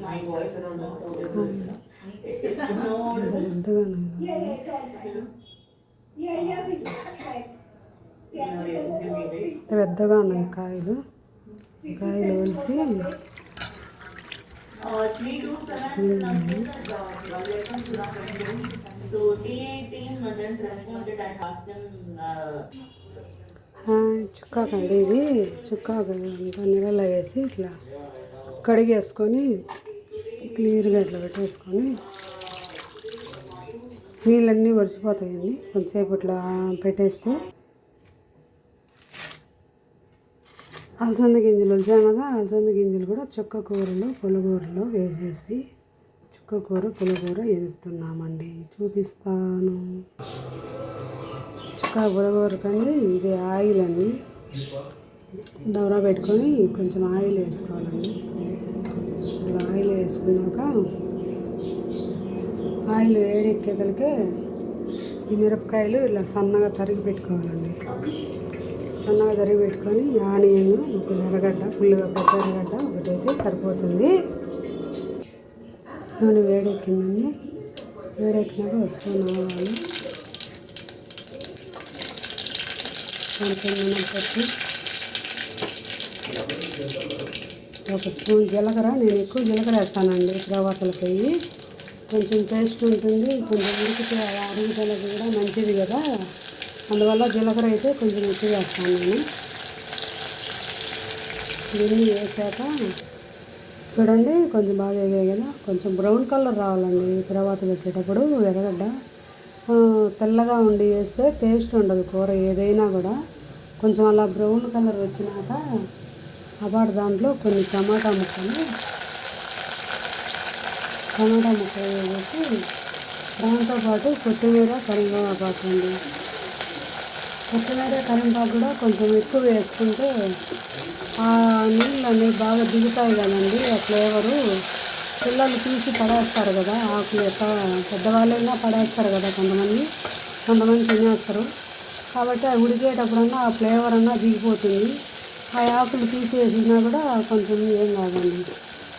my voice is not audible. It- It's not audible. పెద్దగానే Yeah, yeah, try, try. Yeah, yeah, we try. You know, you can read it. ఇంత పెద్దగా ఉన్నాయి కాయలు ఈ కాయలు ఒలిచి Uh, three two seven, uh, sent the uh, letter to the friend. So TA team didn't responded. I asked them, uh, ఆ, చుక్కాకండి ఇది చుక్కాకు అంతా నీళ్ళలో వేసి ఇట్లా కడిగేసుకొని క్లియర్గా ఇట్లా పెట్టేసుకొని నీళ్ళన్నీ వడిచిపోతాయండి కొంచెంసేపు ఇట్లా పెట్టేస్తే అలసంద గింజలు వచ్చాం కదా అలసంద గింజలు కూడా చుక్క కూరలో పులగూరలో వేసేసి చుక్క కూర పులగూర ఎదుగుతున్నామండి. చూపిస్తాను. చుక్క పులగూర కండి ఇది ఆయిల్ అండి. దవరా పెట్టుకొని కొంచెం ఆయిల్ వేసుకోవాలండి. వేసుకున్నాక ఆయిల్ వేడెక్కేదలికే ఈ మిరపకాయలు ఇలా సన్నగా తరిగి పెట్టుకోవాలండి. సన్నగా తరిగి పెట్టుకొని ఆనియన్ ఒక ఎర్రగడ్డ ఫుల్గా పెద్ద ఎర్రగడ్డ ఒకటైతే సరిపోతుంది. నూనె వేడెక్కిందండి. వేడెక్కినాక ఒక స్పూన్ ఆవాలు కొంచెం మినపప్పు ఒక స్పూన్ జీలకర్ర నేను ఎక్కువ జీలకర్ర వేస్తానండి తర్వాతలకి కొంచెం టేస్ట్ ఉంటుంది కొంచెం ఉడికితే అరుగుదలకు కూడా మంచిది కదా. అందువల్ల జీలకర్ర అయితే కొంచెం ఎక్కువ వేస్తాను నేను. దీన్ని వేసాక చూడండి కొంచెం బాగా వేగాయి కదా. కొంచెం బ్రౌన్ కలర్ రావాలండి తర్వాత పెట్టేటప్పుడు ఎర్రగడ్డ. తెల్లగా ఉండి వేస్తే టేస్ట్ ఉండదు కూర ఏదైనా కూడా. కొంచెం అలా బ్రౌన్ కలర్ వచ్చినాక అపాటు దాంట్లో కొన్ని టమాటా ముక్కలు. టమాటా ముక్కలు వేసి దాంతోపాటు కొత్తిమీర కరివేపాకు అండి. కొత్తిమీర కరివేపాకు కూడా కొంచెం ఎక్కువ వేసుకుంటే ఆ నీళ్ళన్నీ బాగా దిగుతాయి కదండి ఆ ఫ్లేవరు. పిల్లలు తీసి పడేస్తారు కదా ఆకులు యొక్క పెద్దవాళ్ళైనా పడేస్తారు కదా కొంతమంది కొంతమంది తినేస్తారు. కాబట్టి అవి ఉడికేటప్పుడన్నా ఆ ఫ్లేవర్ అన్నా దిగిపోతుంది. ఆ ఆకులు తీసేసినా కూడా కొంచెం ఏం కాదండి.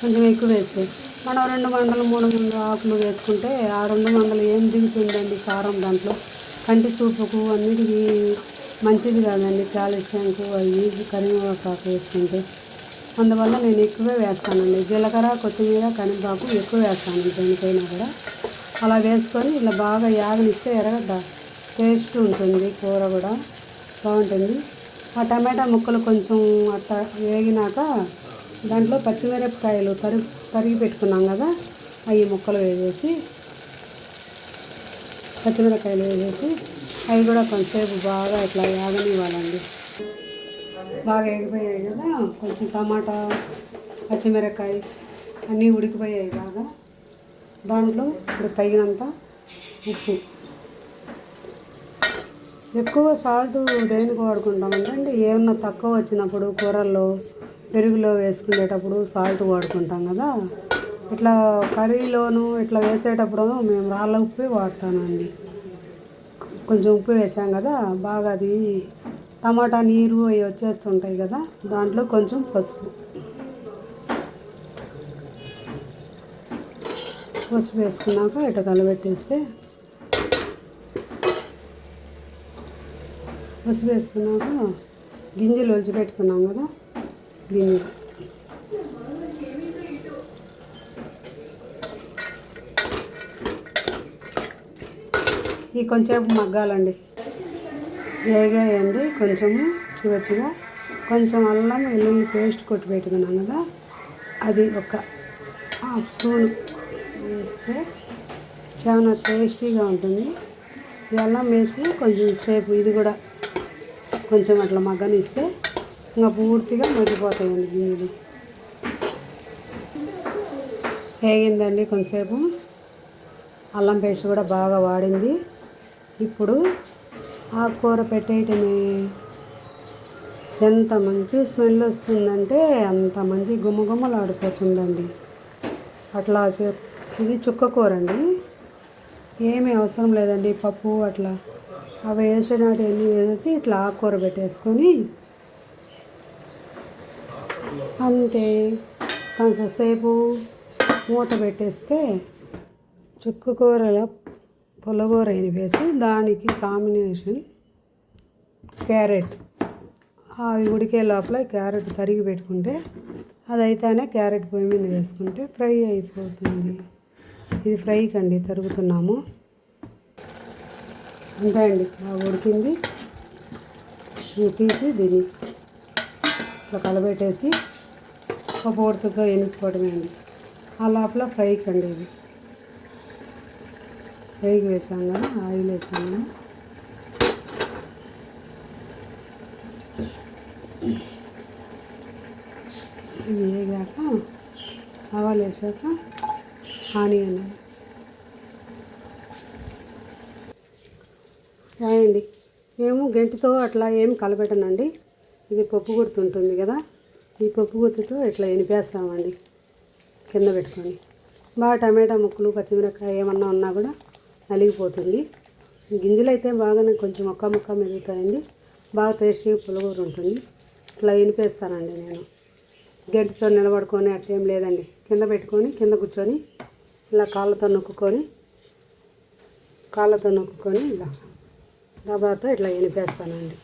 కొంచెం ఎక్కువ వేస్తే. మనం రెండు మండలు మూడు వందలు ఆకులు వేసుకుంటే ఆ రెండు మండలు ఏం దిగుతుందండి కారం దాంట్లో? కంటి చూపుకు అన్నిటికీ మంచిది కాదండి. కాలుష్యంకు అవి కరివేపాకు వేసుకుంటే. అందువల్ల నేను ఎక్కువే వేస్తానండి. జీలకర్ర కొత్తిమీర కరివేపాకు ఎక్కువ వేస్తాను దేనికైనా కూడా. అలా వేసుకొని ఇలా బాగా యాగనిస్తే ఎరగడ్డ టేస్ట్ ఉంటుంది కూర కూడా బాగుంటుంది. ఆ టమాటా ముక్కలు కొంచెం అట్ట వేగినాక దాంట్లో పచ్చిమిరపకాయలు తరి తరిగి పెట్టుకున్నాం కదా అవి ముక్కలు వేసేసి పచ్చిమిరపకాయలు వేసేసి అవి కూడా కొంచెంసేపు బాగా ఇట్లా యాగనివ్వాలండి బాగా ఎగిపోయాయి కదా కొంచెం టమాటా పచ్చిమిరపకాయ అన్నీ ఉడికిపోయాయి బాగా దాంట్లో ఇప్పుడు తగినంత ఉప్పు. ఎక్కువ సాల్ట్ దేనికి వాడుకుంటామంటే ఏమన్నా తక్కువ వచ్చినప్పుడు కూరల్లో పెరుగులో వేసుకునేటప్పుడు సాల్ట్ వాడుకుంటాం కదా. ఇట్లా కర్రీలోను ఇట్లా వేసేటప్పుడు మేము రాళ్ళ ఉప్పే వాడతానండి కొంచెం ఉప్పు వేసాం కదా బాగా అది టమాటా నీరు అవి వచ్చేస్తుంటాయి కదా దాంట్లో కొంచెం పసుపు. పసుపు వేసుకున్నాక ఇటు కలబెట్టేస్తే పసుపు వేసుకున్నాక గింజలు ఒలిచి పెట్టుకున్నాం కదా గింజలు ఈ కొంచెం మగ్గాలండి. వేగాయండి కొంచెము చూడొచ్చుగా. కొంచెం అల్లం వెల్లుల్లి పేస్ట్ కొట్టి పెట్టుకున్నాం కదా అది ఒక హాఫ్ స్పూన్ వేస్తే చాలా టేస్టీగా ఉంటుంది. ఈ అల్లం వేసి కొంచెం సేపు ఇది కూడా కొంచెం అట్లా మగ్గనిస్తే ఇంకా పూర్తిగా మగ్గిపోతాయండి గింజలు. వేగిందండి కొంతసేపు. అల్లం పేస్ట్ కూడా బాగా వాడింది. ఇప్పుడు ఆకుకూర పెట్టేయటమే. ఎంత మంచి స్మెల్ వస్తుందంటే అంత మంచి గుమ్మగుమ్మలాడిపోతుందండి అట్లా చే- ఇది చుక్క కూర అండి. ఏమీ అవసరం లేదండి పప్పు అట్లా. అవి వేసినట్టు ఎన్ని వేసేసి ఇట్లా ఆకుకూర పెట్టేసుకొని అంతే. కొంతసేపు మూత పెట్టేస్తే చుక్కు కూరల పుల్లగూర వేసి దానికి కాంబినేషన్ క్యారెట్. అది ఉడికే లోపల క్యారెట్ తరిగి పెట్టుకుంటే అది అయితేనే క్యారెట్ పొయ్యి మీద వేసుకుంటే ఫ్రై అయిపోతుంది. ఇది ఫ్రై కండి తరుగుతున్నాము. అంతే అండి బాగా ఉడికింది. ఇది తీసి దీన్ని ఇట్లా కలబెట్టేసి ఒక పొడుతుతో ఎనుక్కోవడమే అండి. ఆ లోపల ఫ్రైకి అండి ఇది. ఫ్రైకి వేసాం కదా ఆయిల్ వేసాం కదా. ఇది వేగాక ఆవాలు వేసాక ఆనియన్. రాయండి. మేము గంటితో అట్లా ఏం కలపెట్టనండి. ఇది పప్పు గుర్తు ఉంటుంది కదా. ఈ పప్పు గుర్తుతో ఇట్లా ఎనిపేస్తామండి. కింద పెట్టుకొని. బాగా టమాటా ముక్కలు పచ్చిమిరపకాయ ఏమన్నా ఉన్నా కూడా నలిగిపోతుంది. గింజలు అయితే బాగానే కొంచెం మొక్క మొక్క మెరుగుతాయండి బాగా టేస్టీ పులగూర ఉంటుంది. ఇట్లా ఎనిపేస్తానండి నేను. గంటితో నిలబడుకొని అట్లేం లేదండి. కింద పెట్టుకొని కింద కూర్చొని ఇలా కాళ్ళతో నొక్కుకొని కాళ్ళతో నొక్కుకొని ఇలా దబాతో ఇట్లా ఎనిపేస్తానండి